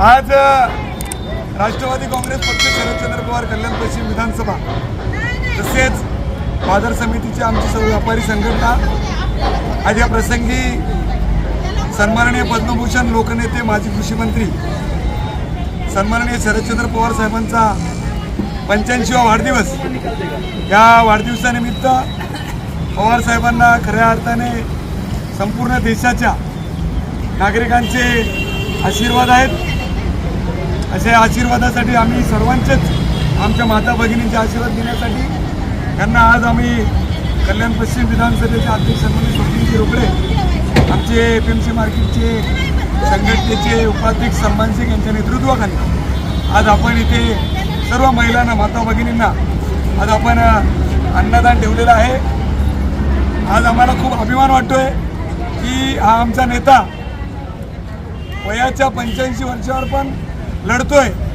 आज राष्ट्रवादी काँग्रेस पक्ष शरदचंद्र पवार कल्याण पश्चिम विधानसभा. तसेच बाजार समितीची आमची सर्व व्यापारी संघटना. आज या प्रसंगी सन्माननीय पद्मभूषण लोकनेते माजी कृषी मंत्री सन्माननीय शरदचंद्र पवार साहेबांचा पंच्याऐंशीवा वाढदिवस. या वाढदिवसानिमित्त पवार साहेबांना खऱ्या अर्थाने संपूर्ण देशाच्या नागरिकांचे आशीर्वाद आहेत. अशा आशीर्वादासाठी आम्ही सर्वांचेच आमच्या माता भगिनींचे आशीर्वाद घेण्यासाठी त्यांना आज आम्ही कल्याण पश्चिम विधानसभेचे अध्यक्ष म्हणून स्वप्नीलजी रोकडे आमचे एफ एम सी मार्केटचे संघटनेचे उपाध्यक्ष सलमान सिंग यांच्या नेतृत्वाखाली आज आपण इथे सर्व महिलांना माता भगिनींना आज आपण अन्नदान ठेवलेलं आहे. आज आम्हाला खूप अभिमान वाटतोय की हा आमचा नेता वयाच्या पंच्याऐंशी वर्षावर पण लढतोय.